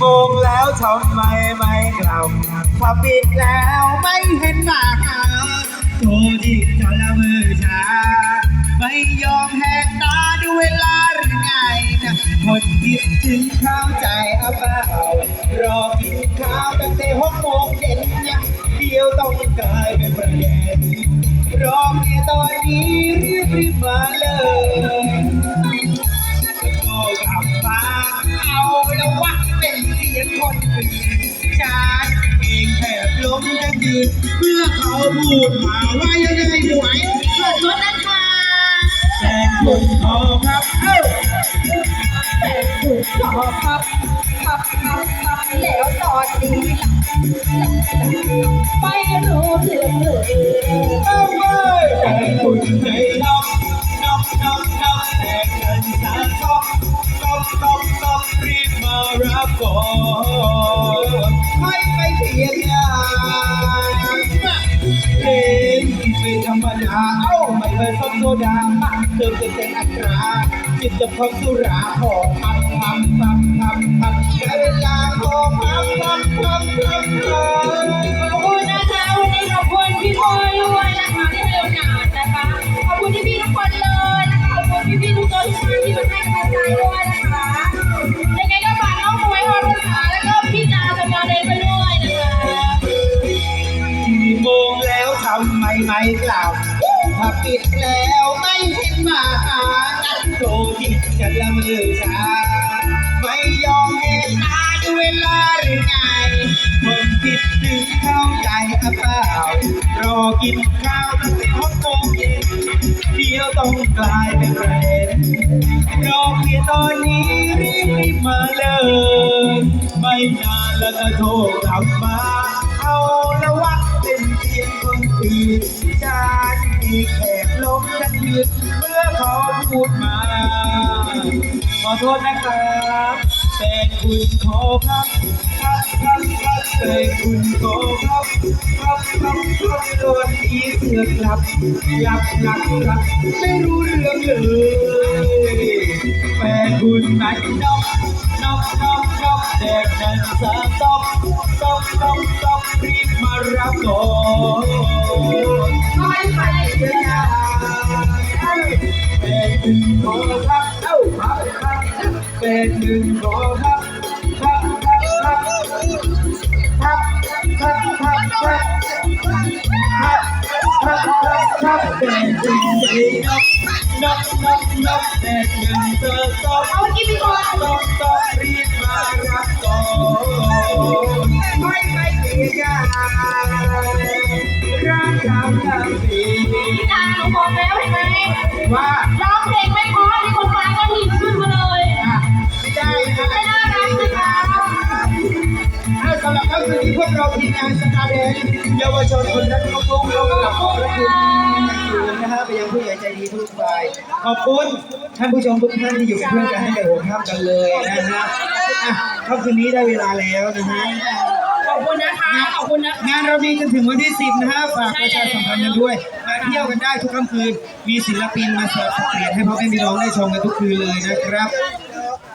โมงแล้วทำไมไม่กลับพอปิดแล้วไม่เห็นมาหาโทรที่จอละมือชาไม่ยอมแหกตาดูเวลาหรือไงนะคนคิดถึงเข้าใจเอาเปล่ารอกินข้าวตั้งแต่หกโมงเย็นยังเดียวต้องกลายเป็นประเด็นรอเมียตอนนี้รีบรีบมาเลย กลับมาเอาแล้ววะเป็นเสียงคนอื่นฉันเองแทบล้มทั้งยืนเพื่อเขาพูดมาว่ายังไงไม่ไหวขอบคุณนะคะแฟนคุณพอครับเอ้าแต่ถูกขอครับครับครับครับแล้วตอนนี้ไม่รู้เรื่องเลยเอ้าเว้ยแฟนคุณใจน็อกน็อกน็อกน็อกแต่เงินสาทอกน็อก น็อกน็อกรีบมารับก่อนให้ไปเพียงยาเพลงไม่ธรรมดาเอ้าไม่เคยซดโซดาเติมเต็มอัตราจิบจะพบสุราหอมพับพับพับพับพับได้เวลาหอมพับพับพับพับพับขอบคุณนะคะวันนี้ขอบคุณพี่บอยด้วยนะคะที่ให้โอกาสนะคะขอบคุณพี่ทุกคนเลย ไม่กลับถ้าปิดแล้วไม่เห็นมาหาโทรที่จะละเมือชาไม่ยอมเห็นตาดูเวลาหรือไงคนคิดถึงเข้าใจอะเปล่ารอกินข้าวตั้งแต่หกโมงเย็นเดี๋ยวต้องกลายเป็นปรนรอเพียงตอนนี้รีบรีบมาเลย ไม่นานแล้วก็โทรกลับมา งคนอื่นมีแขกลมทั้งยืนเมื่อเขาพูดมา ขอโทษนะครับแต่คุณขอครับครับครับครับแต่คุณขอครับครับครับครับโดนผีเสือกลับหลับหลับหลับไม่รู้เรื่องเลยแต่คุณนัดนนอกนอกนอกนอกแต่นั้นสะต้องต้องต้องต้องรีบมารับก่อน หนึ่งขอครับเอ้าครับครับเป็นหนึ่งขอครับครับครับครับครับครับครับครับครับครับครับเป็นหนึ่งใจนับนับนับนับแต่หนึ่งเธอต้องเอากินพี่บอยต้องต้องรีบมารับก่อน ไม่ไปเสียยาร่างกายทั้งปีพี่จาหนูบอกแล้วเห็นไหมว่าร้องเพลงไม่เพราะที่คนฟังก็หินขึ้นมาเลยอะไม่ได้นะไม่น่ารักนะคะเอาสำหรับค่ำคืนนี้พวกเราทีมงานสตาร์เดนเยาวชนคนรักลูกทุ่งเรากลับขอบพระคุณนะฮะไปยังผู้ใหญ่ใจดีทุกฝ่ายขอบคุณท่านผู้ชมทุกท่านที่อยู่เป็นเพื่อนกันให้แต่หัวข้ามกันเลยนะฮะอะค่ำคืนนี้ได้เวลาแล้วนะฮะ ขอบคุณนะคะ ขอบคุณนะคะ งานเรามีจนถึงวันที่ 10 นะฮะฝากประชาสัมพันธ์กันด้วย มาเที่ยวกันได้ทุกค่ำคืน มีศิลปินมาเสิร์ฟสเตจให้พ่อแม่พี่น้องได้ชมกันทุกคืนเลยนะครับ